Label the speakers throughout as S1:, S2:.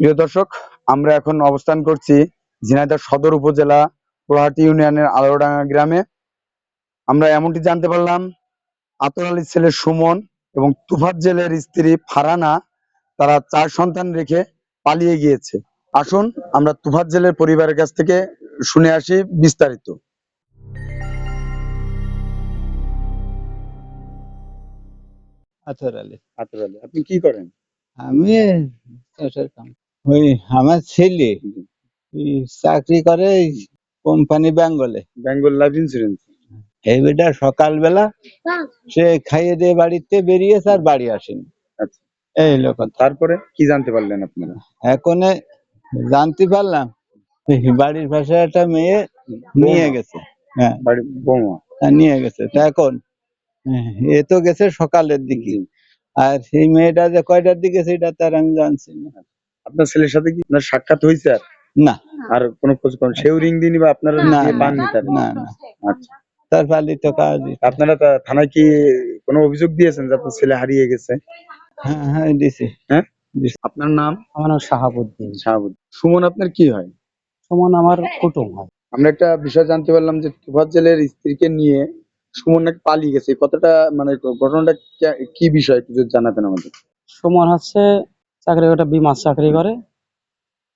S1: প্রিয় দর্শক আমরা এখন অবস্থান করছি ঝিনাইদহ সদর উপজেলা পোড়াহাটি ইউনিয়নের আলোডাঙ্গা গ্রামে। আমরা এমনটি জানতে পারলাম আতর আলীর ছেলে সুমন এবং তুফাত জেলের স্ত্রী ফারানা তারা চার সন্তান রেখে পালিয়ে গিয়েছে। আসুন আমরা তুফাত জেলের পরিবারের কাছ থেকে শুনে আসি বিস্তারিত।
S2: আতর আলী।
S1: আতর আলী আপনি কি করেন?
S2: আমি ওই আমার ছেলে চাকরি করে কোম্পানি বেঙ্গলে
S1: বেঙ্গল লাইফ ইন্স্যুরেন্স
S2: এই বেটা সকালবেলা সে খাইয়ে দিয়ে বাড়িতে বেরিয়েছে আর বাড়ি আসেনি।
S1: আচ্ছা।
S2: এই লোক
S1: তারপরে কি জানতে পারলেন আপনারা?
S2: এখন জানতে পারলাম এই বাড়ির পাশে একটা মেয়ে নিয়ে গেছে হ্যাঁ।
S1: বাড়ি বৌমা।
S2: হ্যাঁ, নিয়ে গেছে। তা এখন হ্যাঁ, এ তো গেছে সকালের দিকে। আর সেই মেয়েটা যে কয়টার দিকে সেটা তার আমি জানছি না।
S1: আপনার ছেলের সাথে কি আপনার সাক্ষাৎ হয়েছে আর?
S2: না।
S1: আর কোনো খোঁজ করেন সেও রিং দিনই বা আপনারা
S2: না, না,
S1: পাননি তার
S2: না না।
S1: আচ্ছা।
S2: তার পালিত কাজ
S1: আপনারা তা- থানায় কি কোনো অভিযোগ দিয়েছেন যে আপনার ছেলে হারিয়ে গেছে?
S2: হ্যাঁ হ্যাঁ দিছি
S1: হ্যাঁ? আপনার নাম?
S3: আমার নাম শাহাবুদ্দিন।
S1: শাহাবুদ্দিন। সুমন আপনার কি হয়?
S3: সুমন আমার কুটুম হয়।
S1: আমরা একটা বিষয় জানতে পারলাম যে তুফাত জেলের স্ত্রীকে নিয়ে সুমন নাকি পালিয়ে গেছে। কতটা মানে ঘটনাটা কি বিষয় একটু যদি জানাতেন আমাদের।
S3: সুমন হচ্ছে চাকরি ওটা বিমা চাকরি করে।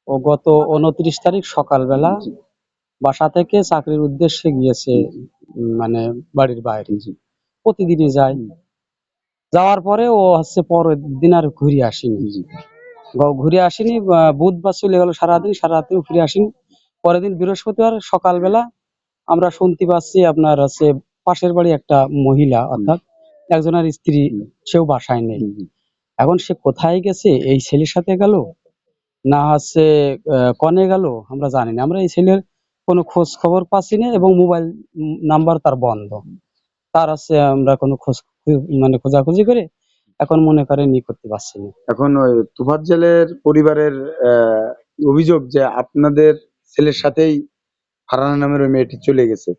S3: ও গত উনত্রিশ তারিখ সকালবেলা বাসা থেকে চাকরির উদ্দেশ্যে গিয়েছে মানে বাড়ির বাইরে। প্রতিদিনই যায়। যাওয়ার পরে ও হচ্ছে পরের দিন আর ঘুরে আসেনি। ঘুরে আসেনি বুধবার চলে গেল সারাদিন সারাদিন ঘুরে আসেনি। পরের দিন বৃহস্পতিবার সকালবেলা আমরা শুনতে পাচ্ছি আপনার হচ্ছে পাশের বাড়ি একটা মহিলা অর্থাৎ একজনের স্ত্রী সেও বাসায় নেই। এখন সে কোথায় গেছে? এই ছেলের সাথে গেল? না হচ্ছে কনে গেল? আমরা জানি না। আমরা এই ছেলের কোনো খোঁজ খবর পাচ্ছি না এবং মোবাইল নাম্বার তার বন্ধ। তার হচ্ছে আমরা কোনো খোঁজ মানে খোঁজাখুঁজি করে এখন মনে করেন ই করতে পারছি না।
S1: এখন ওই তুফাত জেলের পরিবারের অভিযোগ যে আপনাদের ছেলের সাথেই ফারহানা নামের ওই মেয়েটি চলে গেছে।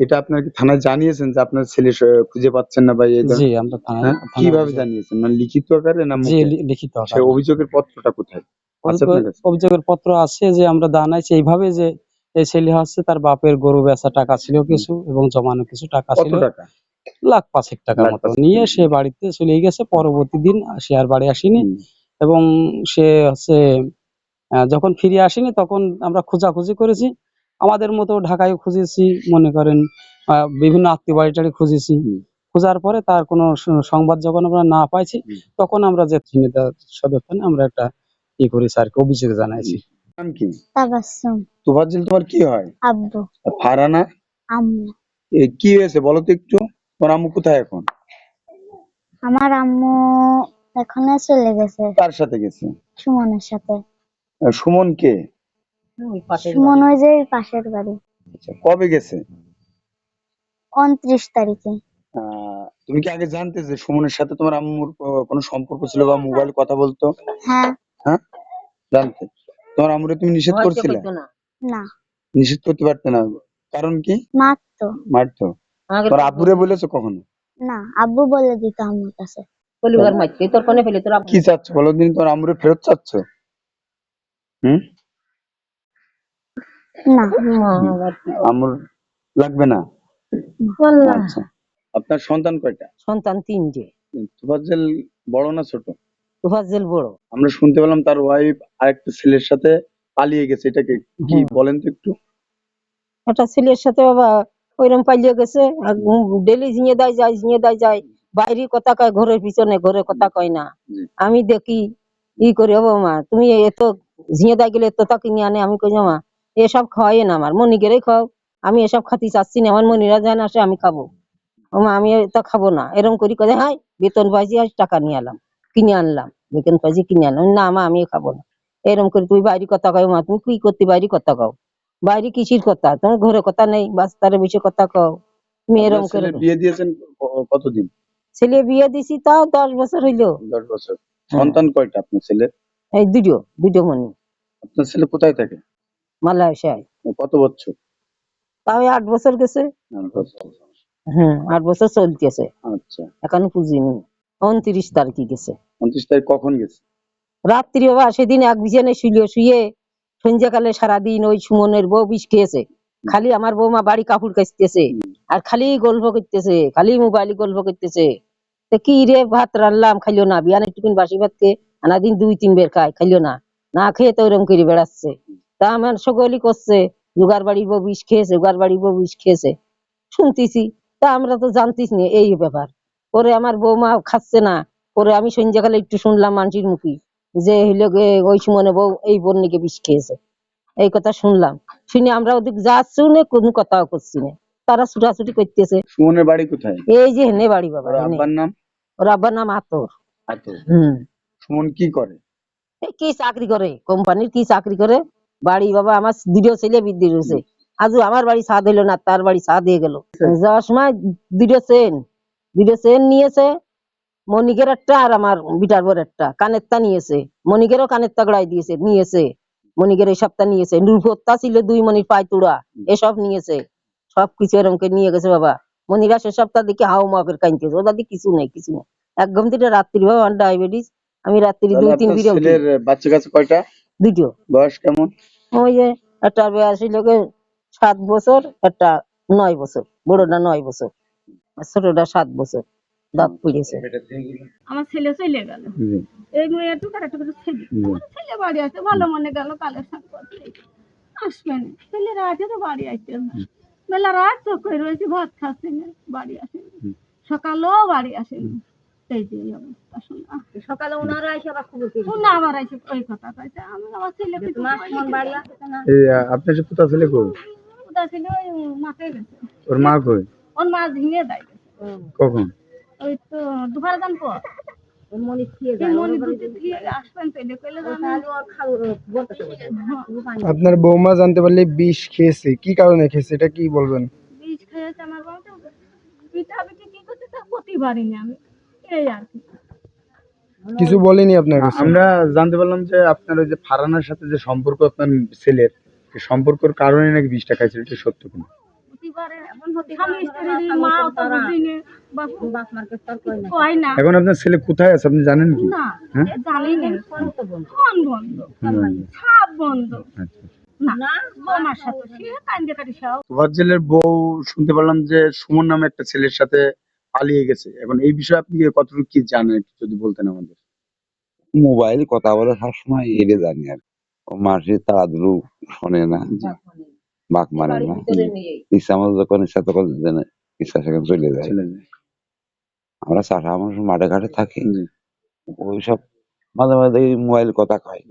S1: এটা আপনার কি থানায় জানিয়েছেন যে আপনার ছেলে খুঁজে পাচ্ছেন না বা এই ধরনের-
S3: জি আমরা থানায়
S1: হ্যাঁ?
S3: থানায়
S1: কীভাবে জানিয়েছেন মানে লিখিত আকারে না
S3: জি
S1: মুখে?
S3: লি- লিখিত
S1: সে
S3: আকারে।
S1: অভিযোগের পত্রটা কোথায় আছে আপনার কাছে?
S3: অভিযোগের পত্র আছে যে আমরা জানাইছি এইভাবে যে এই ছেলে হচ্ছে তার বাপের গরু বেচা টাকা ছিল কিছু এবং জমানো কিছু টাকা
S1: কত
S3: ছিল
S1: টাকা
S3: লাখ পাঁচেক টাকার
S1: লাখ
S3: মতো
S1: পাঁচেক
S3: নিয়ে
S1: টাকা।
S3: সে বাড়িতে চলে গেছে পরবর্তী দিন সে আর বাড়ি আসেনি
S1: হুম।
S3: এবং সে হচ্ছে আহ, যখন ফিরে আসেনি তখন আমরা খোঁজাখুঁজি করেছি আমাদের মতো ঢাকায় খুঁজেছি মনে করেন আহ, বিভিন্ন আত্মীয় বাড়ি টাড়ি খুঁজেছি। খোঁজার পরে তার কোনো সংবাদ যখন আমরা না পাইছি তখন আমরা যে চিহ্নিত সদর আমরা একটা ই করি আর কি অভিযোগ জানাইছি।
S1: নাম কি?
S4: তাবাসসুম
S1: তুফাত তোমার কি হয়?
S4: আব্বু।
S1: আর
S4: আম্মু।
S1: এ, কি হয়েছে বলো তো একটু? তোমার আম্মু কোথায় এখন?
S4: আমার আম্মু এখানে চলে গেছে।
S1: কার সাথে গেছে?
S4: সুমনের সাথে।
S1: সুমন কে
S4: পাশের বাড়ি।
S1: আচ্ছা, কবে গেছে?
S4: উনত্রিশ তারিখে।
S1: আহ, তুমি কি আগে জানতে যে সুমনের সাথে তোমার আম্মুর কোনো সম্পর্ক ছিল বা মোবাইল কথা বলতো?
S4: হ্যাঁ।
S1: হ্যাঁ? জানতে। তোমার আম্মুরে তুমি নিষেধ করছিলে?
S4: না।
S1: নিষেধ করতে পারতে না। কারণ কি?
S4: মারতো।
S1: মারতো। তোমার আব্বুরে বলেছ কখনো?
S4: না আব্বু বলে দিত আম্মুর কাছে।
S5: পরিবার মাইতে তোর কোনে ফেলে? তোর
S1: কি চাচ্ছ? বলো দিন তোমার আম্মুরে ফেরত চাচ্ছ? হুম?
S4: না
S1: আম্মুর লাগবে না? আচ্ছা। আপনার সন্তান কয়টা?
S5: সন্তান তিনটে।
S1: তুফাজ্জেল বড় না ছোট?
S5: তুফাজ্জেল বড়।
S1: আমরা শুনতে পেলাম তার ওয়াইফ আরেকটা ছেলের সাথে পালিয়ে গেছে। এটাকে কি বলেন তো একটু?
S5: একটা ছেলের সাথে বাবা ওইরকম পালিয়ে গেছে। ডেলি ঝিঙে দেয় যায় ঝিঙে দেয় যায়। বাইরে কথা কয় ঘরের পিছনে ঘরে কথা কয় না। আমি দেখি ই করে হব মা তুমি এত ঝিঙে দেয় গেলে এত তাকে নিয়ে আনে? আমি কই মা এসব খাওয়াই না আমার মনিকেরাই খাও। আমি এসব খাতি চাচ্ছি না আমার মনিরা যায় না আসে আমি খাব। আমি এটা খাব না। এরকম করি করে হাই বেতন পাইছি আজ টাকা নিয়ে এলাম কিনে আনলাম বেতন পাইছি কিনে আনলাম। না মা আমি খাব না। এরকম করে তুই বাইরে কথা কও মা তুমি কি করতে বাইরে কথা কও? বাইরে কিসির কথা? তোমার ঘরে কথা নেই বাস্তারে বেশি কথা কও। তুমি এরকম করে
S1: বিয়ে দিয়েছেন কতদিন?
S5: ছেলে বিয়ে দিছি তাও দশ বছর হইল।
S1: দশ বছর। সন্তান কয়টা আপনার ছেলে?
S5: এই দুটো দুটো মনি
S1: আপনার ছেলে কোথায় থাকে?
S5: মালয়েশিয়ায়
S1: কত বছর?
S5: তাও আট বছর গেছে। হ্যাঁ আট বছর চলতেছে।
S1: আচ্ছা।
S5: এখনও পুজিনি উনত্রিশ তারিখে গেছে।
S1: উনত্রিশ তারিখ কখন গেছে?
S5: রাত্রি বাবা সেদিন এক বিছানে শুয়ে সন্ধ্যাকালে সারাদিন ওই সুমনের বউ বিষ খেয়েছে খালি আমার বৌমা বাড়ি কাপড় কাচতেছে। আর খালি গল্প করতেছে খালি মোবাইলে গল্প করতেছে। তো কি রে ভাত রান্নলাম খাইলো না। বিয়ান একটুকুন বাসি ভাত খেয়ে আনা দিন দুই তিন বের খায় খাইলো না। না খেয়ে তো ওরকম করে বেড়াচ্ছে। তা আমার সকলই করছে। জুগার বাড়ির বউ বিষ খেয়েছে উগার বাড়ির বউ বিষ খেয়েছে। শুনতেছি তা আমরা তো জানতিস নি এই ব্যাপার। পরে আমার বৌমা খাচ্ছে না। পরে আমি সন্ধ্যাকালে একটু শুনলাম মানসির মুখী যে হইল ওই সুমনে বউ এই বন্যকে বিষ খেয়েছে। এই কথা শুনলাম। শুনে আমরা ওদিক যাচ্ছি না কোনো কথাও করছি না। তারা ছুটাছুটি করতেছে।
S1: সুমনের বাড়ি কোথায়?
S5: এই যে হেনে বাড়ি বাবা
S1: ওর আব্বার নাম?
S5: ওর আব্বার নাম আতর।
S1: আতর।
S5: হম।
S1: সুমন কি করে?
S5: কি চাকরি করে? কোম্পানির কি চাকরি করে? বাড়ি বাবা আমার দুটো ছেলে বিদ্যুৎ হয়েছে। আজও আমার বাড়ি সাদ হইল না তার বাড়ি সাদ হয়ে গেল। যাওয়ার সময় দুটো চেন দুটো চেন নিয়েছে মনিকের একটা আর আমার বিটার বর একটা কানেরটা নিয়েছে। মনিকেরও কানেরটা গড়াই দিয়েছে নিয়েছে। মনিকের এই সপ্তাহ নিয়েছে। নূরপত্তা ছিল দুই মনির পায় তুড়া এসব নিয়েছে। সব কিছু এরকম নিয়ে গেছে বাবা। মনিরা সে সপ্তাহ দেখি হাও মাপের কাইনতেছে ওদের দিকে কিছু নেই কিছু নেই। একদম ঘুম রাত্রি বাবা আমার ডায়াবেটিস আমি রাত্রি দুই তিন বিরে
S1: বাচ্চা কাছে কয়টা?
S5: দুটো।
S1: বয়স কেমন?
S5: ওই যে একটা বয়সী লোকের সাত বছর একটা নয় বছর। বড়টা নয় বছর আর ছোটটা সাত বছর। দাঁত পড়েছে।
S6: আমার ছেলে চলে গেল। এই মেয়েটুক আর একটা করে ছেলে। আমার ছেলে বাড়ি আছে ভালো মনে গেল কালের সাথে আসবে না। ছেলেরা আছে তো বাড়ি আসছে না। বেলা রাত চোখ করে রয়েছে ভাত খাচ্ছে না বাড়ি আসে। সকালেও বাড়ি আসেনি এই যে এই অবস্থা শোনা
S5: সকালে ওনারা এসে আবার খবর
S6: শোনা আমার আছে ওই কথা কইছে আমি আমার ছেলে কিছু
S5: বাড়ি আসছে না
S1: এই আহ, আপনার যে পুতা ছেলে কই?
S6: ওটা ছিল ওই মাঠে গেছে।
S1: ওর মা কই?
S6: ওর মা ঝিঙে দেয়
S1: কখন?
S6: ওই তো দুপুর গান পর
S5: মনে খেয়ে
S6: এই মনি দুটি দিয়ে আসবেন পেলে কইলে
S7: আপনার বৌমা জানতে পারলে বিষ খেয়েছে কি কারণে খেয়েছে এটা কি বলবেন?
S6: বিষ খেয়েছে আমার বাবা পিঠা পিঠি কি করছে তা প্রতিবারই না আমি। এই আর কি।
S7: কিছু বলেনি আপনার কাছে?
S1: আমরা জানতে পারলাম যে আপনার ওই যে ফারানার সাথে যে সম্পর্ক আপনার ছেলের সেই সম্পর্কর কারণে নাকি বিষ টাকা ছিল এটা সত্য কিনা এখন আপনার ছেলে কোথায় আছে আপনি জানেন কি?
S6: সে
S1: তোমার জেলের বউ শুনতে পারলাম যে সুমন নামে একটা ছেলের সাথে পালিয়ে গেছে। এখন এই বিষয়ে আপনি কতটুকু কি জানেন যদি বলতেন আমাদের?
S8: মোবাইল কথা বলে সবসময় এটা জানি আর ও মাসে তাড়াতাড়ি শোনে না। বাক মানে না। ইচ্ছা মতো যখন ইচ্ছা তখন ইচ্ছা সেখানে চলে যায়। আমরা চাষা মানুষ মাঠে ঘাটে থাকি।
S1: জি।
S8: ওই সব মাঝে মাঝে দেখি মোবাইল কথা কয়।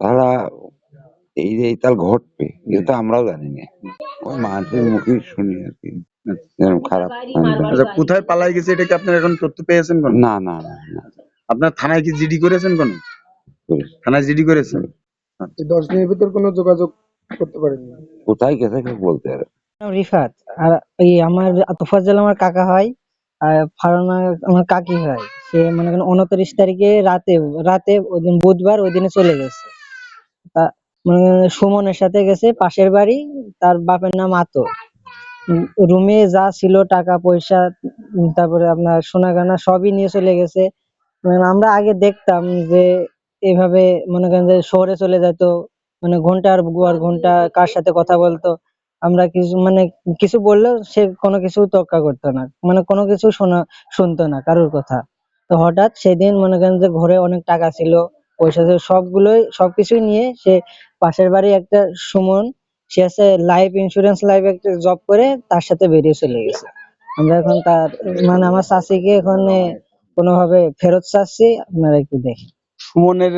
S8: তারা এই যে এই তাল ঘটবে এটা আমরাও জানি না। ওই মানুষের মুখে শুনি আর কি। খারাপ
S1: আচ্ছা কোথায় পালাই গেছে এটা কি আপনার এখন তথ্য পেয়েছেন কোন?
S8: না না না না।
S1: আপনার থানায় কি জিডি করেছেন কোন। থানায় জিডি করেছেন?
S7: এই দশ দিনের ভিতর কোনো যোগাযোগ করতে পারেনি
S8: কোথায় গেছে কেউ বলতে পারে? না।
S9: নাম রিফাত। আর এই আমার তোফাজ্জল আমার কাকা হয় আর ফারুনা আমার কাকি হয়। সে মনে করেন উনত্রিশ তারিখে রাতে রাতে ওই দিন বুধবার ওই দিনে চলে গেছে। তা মনে সুমনের সাথে গেছে পাশের বাড়ি তার বাপের নাম আতো রুমে যা ছিল টাকা পয়সা উম, তারপরে আপনার সোনা গানা সবই নিয়ে চলে গেছে। মানে আমরা আগে দেখতাম যে এভাবে মনে করেন যে শহরে চলে যেত মানে ঘণ্টার পর ঘণ্টা কার সাথে কথা বলতো। আমরা কিছু মানে কিছু বললেও সে কোনো কিছু তোয়াক্কা করতো না মানে কোনো কিছু শোনা শুনতো না কারোর কথা। তো হঠাৎ সেদিন মনে করেন যে ঘরে অনেক টাকা ছিল পয়সা ছিল সবগুলোই সবকিছুই নিয়ে সে পাশের বাড়ি একটা সুমন সে আছে লাইফ ইন্স্যুরেন্স লাইফ একটা জব করে তার সাথে বেরিয়ে চলে গেছে। আমরা এখন তার মানে আমার চাষিকে এখন কোনোভাবে ফেরত চাচ্ছি আপনারা একটু দেখি
S1: সুমনের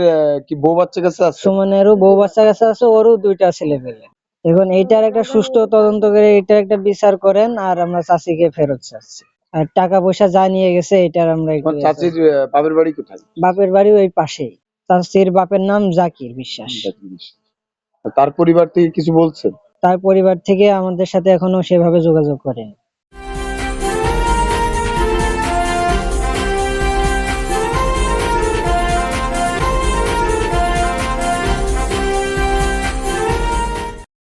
S1: কি বউ বাচ্চা কাছে আছে?
S9: সুমনেরও বউ বাচ্চা কাছে আছে ওরও দুইটা ছেলে পেলে। এখন এইটার একটা সুষ্ঠু তদন্ত করে এটার একটা বিচার করেন আর আমরা চাষিকে ফেরত চাচ্ছি। আর টাকা পয়সা যা নিয়ে গেছে এটার আমরা
S1: চাচির বাপের বাড়ি কোথায়?
S9: বাপের বাড়ি ওই পাশেই। চাষির বাপের নাম জাকির বিশ্বাস।
S1: তার পরিবার থেকে কিছু বলছে
S9: তার পরিবার থেকে আমাদের সাথে এখনও সেভাবে যোগাযোগ করেনি।